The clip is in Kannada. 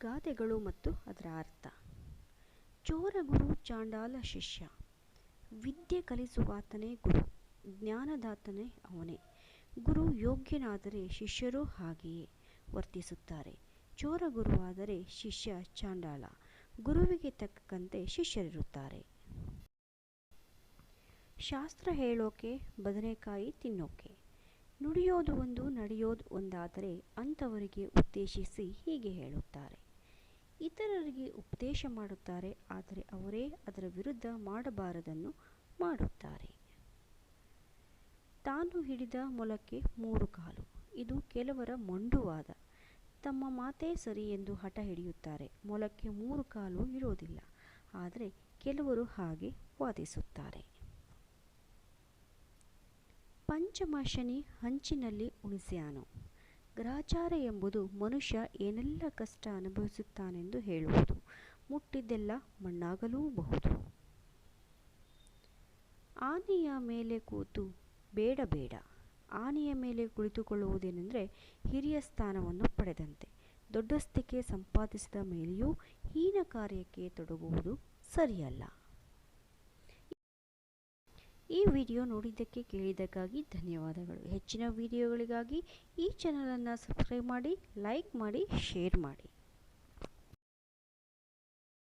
ಗಾದೆಗಳು ಮತ್ತು ಅದರ ಅರ್ಥ. ಚೋರಗುರು ಚಾಂಡಾಲ ಶಿಷ್ಯ. ವಿದ್ಯೆ ಕಲಿಸುವಾತನೇ ಗುರು, ಜ್ಞಾನದಾತನೇ ಅವನೇ. ಗುರು ಯೋಗ್ಯನಾದರೆ ಶಿಷ್ಯರೂ ಹಾಗೆಯೇ ವರ್ತಿಸುತ್ತಾರೆ. ಚೋರ ಗುರುವಾದರೆ ಶಿಷ್ಯ ಚಾಂಡಾಲ, ಗುರುವಿಗೆ ತಕ್ಕಂತೆ ಶಿಷ್ಯರಿರುತ್ತಾರೆ. ಶಾಸ್ತ್ರ ಹೇಳೋಕೆ, ಬದನೆಕಾಯಿ ತಿನ್ನೋಕೆ. ನುಡಿಯೋದು ಒಂದು, ನಡೆಯೋದು ಒಂದಾದರೆ ಅಂಥವರಿಗೆ ಉದ್ದೇಶಿಸಿ ಹೀಗೆ ಹೇಳುತ್ತಾರೆ. ಇತರರಿಗೆ ಉಪದೇಶ ಮಾಡುತ್ತಾರೆ, ಆದರೆ ಅವರೇ ಅದರ ವಿರುದ್ಧ ಮಾಡಬಾರದನ್ನು ಮಾಡುತ್ತಾರೆ. ತಾನು ಹಿಡಿದ ಮೊಲಕ್ಕೆ ಮೂರು ಕಾಲು. ಇದು ಕೆಲವರ ಮೊಂಡುವಾದ. ತಮ್ಮ ಮಾತೇ ಸರಿ ಎಂದು ಹಠ ಹಿಡಿಯುತ್ತಾರೆ. ಮೊಲಕ್ಕೆ ಮೂರು ಕಾಲು ಇರೋದಿಲ್ಲ. ಆದರೆ ಕೆಲವರು ಹಾಗೆ ವಾದಿಸುತ್ತಾರೆ. ಪಂಚಮಶನಿ ಹಂಚಿನಲ್ಲಿ ಉಣಿಸ್ಯಾನು ಗ್ರಹಚಾರ ಎಂಬುದು ಮನುಷ್ಯ ಏನೆಲ್ಲ ಕಷ್ಟ ಅನುಭವಿಸುತ್ತಾನೆಂದು ಹೇಳುವುದು. ಮುಟ್ಟಿದ್ದೆಲ್ಲ ಮಣ್ಣಾಗಲೂಬಹುದು. ಆನೆಯ ಮೇಲೆ ಕೂತು ಬೇಡ ಬೇಡ. ಆನೆಯ ಮೇಲೆ ಕುಳಿತುಕೊಳ್ಳುವುದೇನೆಂದರೆ ಹಿರಿಯ ಸ್ಥಾನವನ್ನು ಪಡೆದಂತೆ. ದೊಡ್ಡಸ್ತಿಕೆ ಸಂಪಾದಿಸಿದ ಮೇಲೆಯೂ ಹೀನ ಕಾರ್ಯಕ್ಕೆ ತೊಡಗುವುದು ಸರಿಯಲ್ಲ. ಈ ವಿಡಿಯೋ ನೋಡಿದ್ದಕ್ಕೆ ಕೇಳಿದ್ದಕ್ಕಾಗಿ ಧನ್ಯವಾದಗಳು. ಹೆಚ್ಚಿನ ವಿಡಿಯೋಗಳಿಗಾಗಿ ಈ ಚಾನಲನ್ನು ಸಬ್ಸ್ಕ್ರೈಬ್ ಮಾಡಿ ಲೈಕ್ ಮಾಡಿ ಶೇರ್ ಮಾಡಿ.